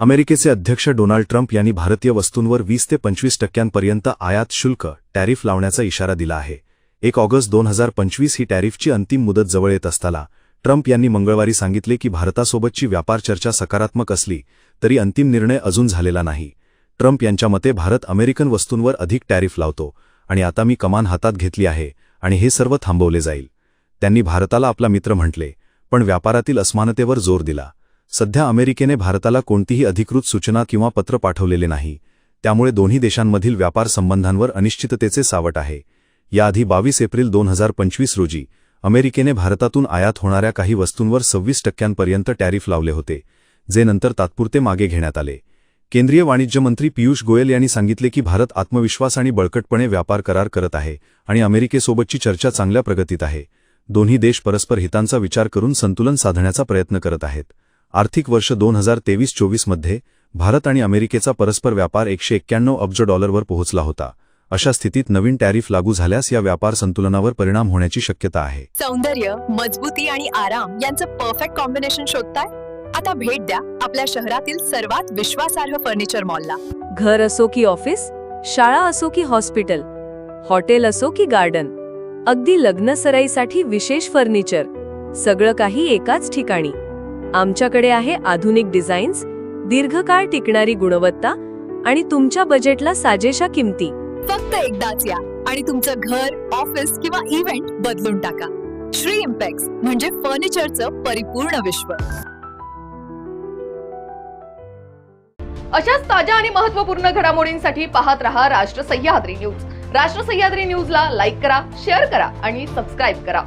अमेरिकेचे अध्यक्ष Donald Trump यांनी भारतीय वस्तूंवर वीस ते पंचवीस टक्क्यांपर्यंत आयात शुल्क टॅरिफ लावण्याचा इशारा दिला आहे. एक ऑगस्ट दोन हजार पंचवीस ही टॅरिफची अंतिम मुदत जवळ येत असताना ट्रम्प यांनी मंगळवारी सांगितले की भारतासोबतची व्यापार चर्चा सकारात्मक असली तरी अंतिम निर्णय अजून झालेला नाही. ट्रम्प यांच्या मते भारत अमेरिकन वस्तूंवर अधिक टॅरिफ लावतो आणि आता मी कमान हातात घेतली आहे आणि हे सर्व थांबवले जाईल. त्यांनी भारताला आपला मित्र म्हटले पण व्यापारातील असमानतेवर जोर दिला. सध्या अमेरिकेने भारताला कोणतीही अधिकृत सूचना किंवा पत्र पाठवलेले नाही. त्यामुळे दोन्ही देशांमधील व्यापार संबंधांवर अनिश्चिततेचे सावट आहे. याआधी बावीस एप्रिल दोन हजार पंचवीस रोजी अमेरिकेने भारतातून आयात होणाऱ्या काही वस्तूंवर सव्वीस टक्क्यांपर्यंत टॅरिफ लावले होते जे नंतर तात्पुरते मागे घेण्यात आले. केंद्रीय वाणिज्य मंत्री पियुष गोयल यांनी सांगितले की भारत आत्मविश्वास आणि बळकटपणे व्यापार करार करत आहे आणि अमेरिकेसोबतची चर्चा चांगल्या प्रगतीत आहे. दोन्ही देश परस्पर हितांचा विचार करून संतुलन साधण्याचा प्रयत्न करत आहेत. आर्थिक वर्ष दोन हजार तेवीस चोवीसमध्ये भारत आणि अमेरिकेचा परस्पर व्यापार एकशे एक्क्याण्णव अब्ज डॉलरवर पोहोचला होता. अशा स्थितीत नवीन टॅरिफ लागू झाल्यास या व्यापार संतुलनावर परिणाम होण्याची शक्यता आहे. सौंदर्य मजबूती आणि आराम यांचं परफेक्ट कॉम्बिनेशन शोधताय? आता भेट द्या आपल्या शहरातील सर्वात विश्वासार्ह फर्निचर मॉलला घर असो की ऑफिस शाळा असो की हॉस्पिटल हॉटेल असो की गार्डन अगदी लग्न सराईसाठी विशेष फर्निचर सगळं काही एकाच ठिकाणी. आमच्याकडे आहे आधुनिक डिझाईन्स दीर्घकाळ टिकणारी गुणवत्ता आणि तुमच्या बजेटला साजेशा किमती. फक्त एकदाच या आणि तुमचं घर ऑफिस किंवा इव्हेंट बदलून टाका. श्री इम्पॅक्स म्हणजे फर्निचरचं परिपूर्ण विश्व. अशाच ताज्या आणि महत्त्वपूर्ण घडामोडींसाठी पाहत रहा राष्ट्र सह्याद्री न्यूज. राष्ट्र सह्याद्री न्यूजला लाईक करा शेअर करा आणि सबस्क्राईब करा.